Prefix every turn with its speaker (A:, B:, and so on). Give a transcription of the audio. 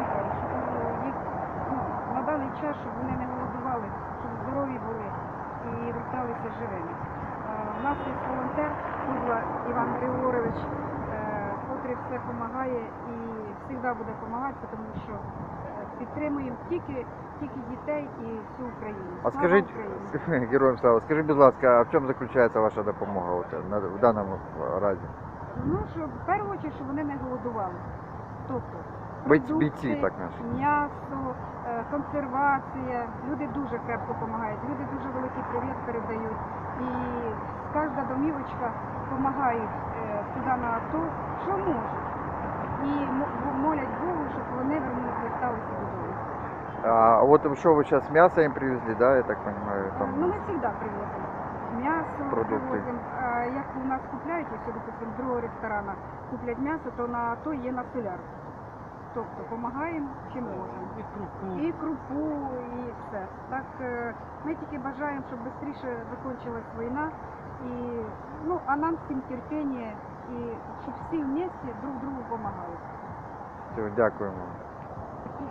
A: чекаємо, щоб їх ну, на даний час, щоб вони не голодували, щоб здорові були і верталися живими. Е, У нас є волонтер Кузла Іван Григорович, е, котрий все допомагає і завжди буде допомагати, тому що е, підтримуємо тільки, тільки дітей і всю Україну.
B: А скажіть, героям слава, скажіть, будь ласка, а в чому заключається ваша допомога от, в даному разі?
A: Ну, щоб в першу чергу, щоб вони не голодували. Тобто
B: Бійці- бійці, так наші.
A: м'ясо, е, консервація. Люди дуже крепко допомагають. Люди дуже великий привіт передають. І кожна домівочка допомагає е, туди на АТО, що можуть. І м- молять Богу, щоб вони вернули- верталися додому.
B: А вот что вы сейчас мясо им привезли, да, я так понимаю,
A: Е,
B: там
A: Ну, ми завжди привозимо. М'ясо
B: Продукти.
A: привозимо. А як у нас купляють, якщо, допустимо, другого ресторана куплять м'ясо, то на АТО є на солярку. Тобто допомагаємо чим можемо.
C: І крупу.
A: І крупу, і все. Так е, ми тільки бажаємо, щоб швидше закінчилась війна. І, ну, а нам всім терпіння, і щоб всі вместе друг другу допомагали.
B: все, дякуємо.